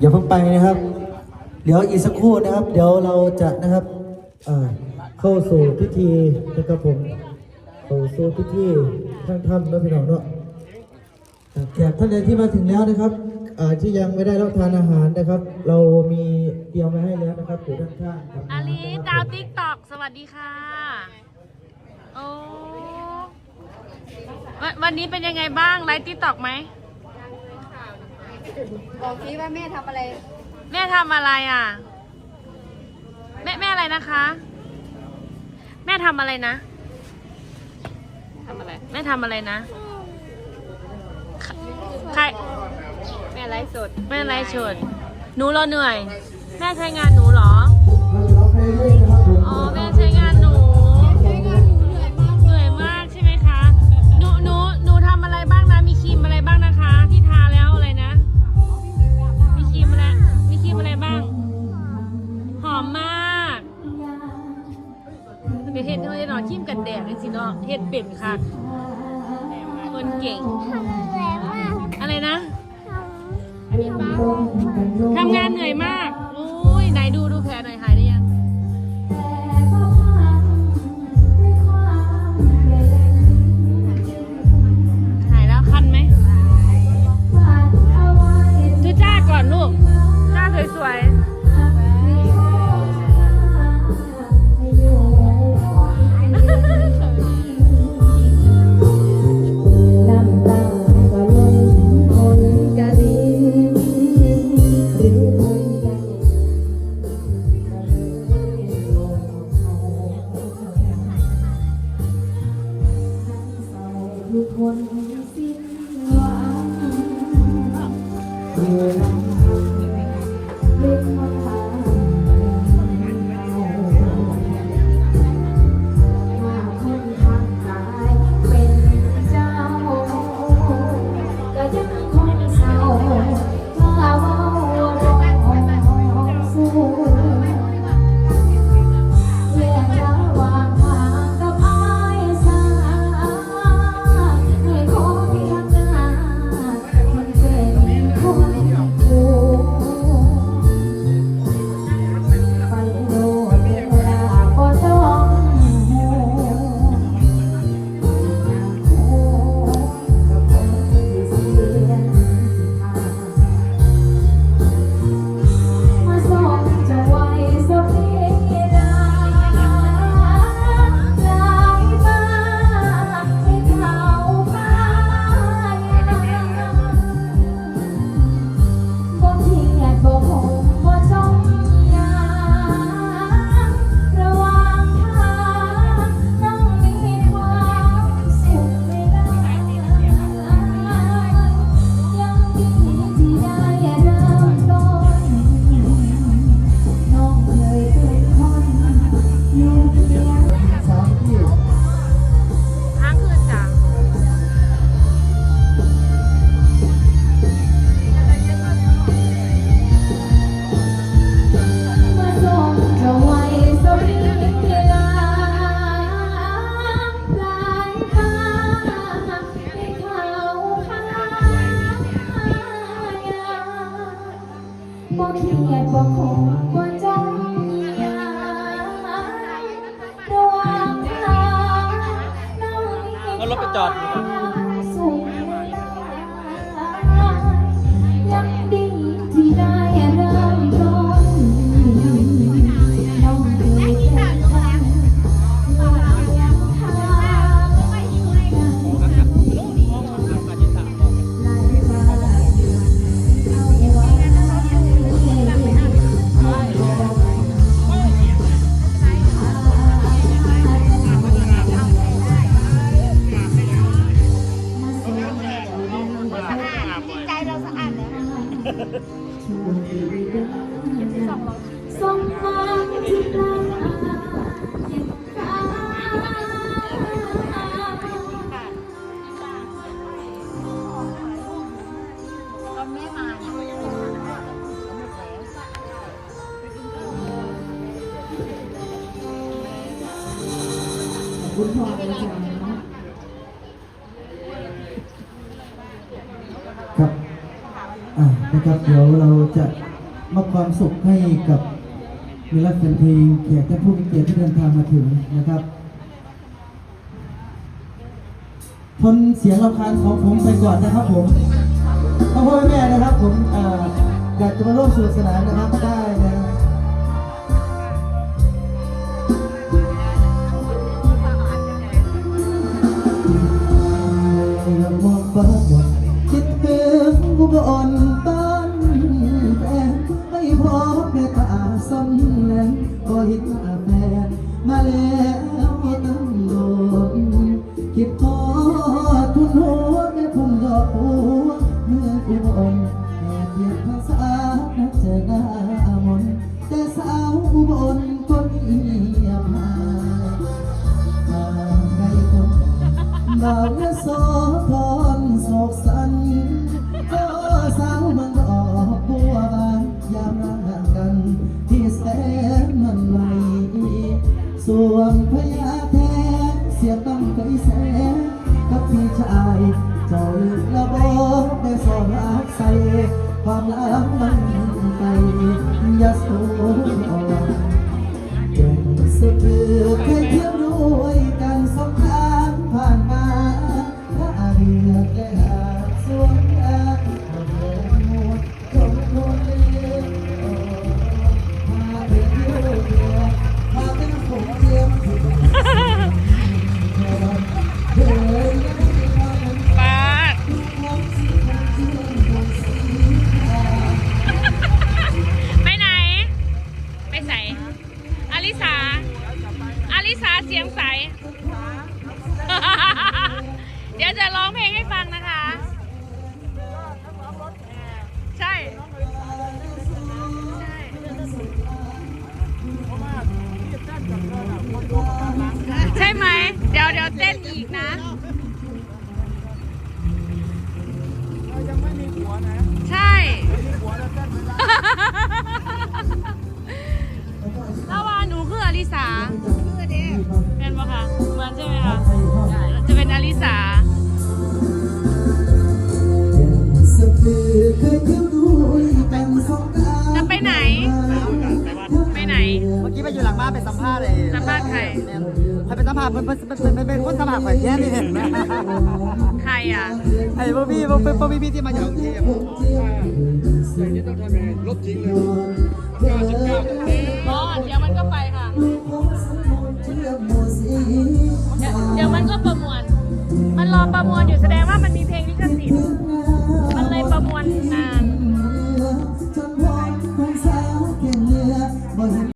อย่าเพิ่งไปนะครับ เดี๋ยวอีกสักครู่นะครับ เดี๋ยวเราจะนะครับเข้าสู่พิธีนะครับผมเข้าสู่พิธีท่านทำแล้วพี่น้องเนาะแขกท่านใดที่มาถึงแล้วนะครับที่ยังไม่ได้รับทานอาหารนะครับ เรามีเตรียมไว้ให้แล้วนะครับอยู่ด้านข้างอาลีดาวติ๊กตอกสวัสดีค่ะโอ้ วันวันนี้เป็นยังไงบ้างไลฟ์ติ๊กตอกไหม บอกทีว่าแม่ทำอะไรแม่ทำอะไรอะ แม่แม่อะไรนะคะ แม่ทำอะไรนะ ทำอะไร แม่ทำอะไรนะ ใครแม่ไลฟ์สดแม่ไลฟ์ชดหนูเราเหนื่อย แม่ใช้งานหนูเหรอ เราจะร้องเพลงด้วยนะ เลยสิเนาะเห็ดเป็นค่ะคนเก่งอะไรนะทำงานเหนื่อยมากอุ้ยไหนดูดูแผลหน่อย เเครียดบ่คงบ่จ้องยาระหว่างทางน้องมี เอารถไปจอด ส่งมาที่ปลายฟ้าตอนแม่มาเนี่ย คุณพ่อเป็นจัง อะ นะครับ เดี๋ยวเราจะมอบความสุขให้กับมิตรรักแฟนเพลงแขกและผู้มีเกียรติที่เดินทางมาถึงนะครับทนเสียงรำคาญของผมไปก่อนนะครับผมพ่อพ่อแม่นะครับ ผมอ่าอยากจะมาร่วมสนุกสนานนะครับได้นะละมองฟ้าว่าคิดถึงอุบลบ้านแฟนไม่พ บแม่าซ้ำแลงก็เห็นหน้าแฟนมาแล้วตั้งโดนคิดพอทุนหัวแม่พุ่งดอกบัวเมื่ออุบลแม่เทียบภาษานักเจอหน้ามนแต่สาวอุบลคนเงียบหายทางไกลคนบ่าวยโสธรโศกสัน สวมพญาแท้เสียต้องเคยแสนกับพี่ชายเจ้าลึกละบอกแต่สอนรักใส่ความลับมันไปยัส อลิสาเสียงใส เดี๋ยวจะร้องเพลงให้ฟังนะคะ ใช่ ใช่ไหม เดี๋ยวเดี๋ยวเต้นอีกนะ ใช่ เมื่อกี้ไปอยู่หลังบ้านไปสัมภาษณ์เลยสัมภาษณ์ใคร ใครเปสัมภาษณ์เพื่นเพื่อนเพื่นเป็นคนสัมภาษณ์ข่อยแค่นี่เห็นไหมใครอะไอ้พวกพี่พวกพี่พี่ที่มาจากกรุงเทพอย่างนี้ต้องทำยังไงลบทิ้งเลย99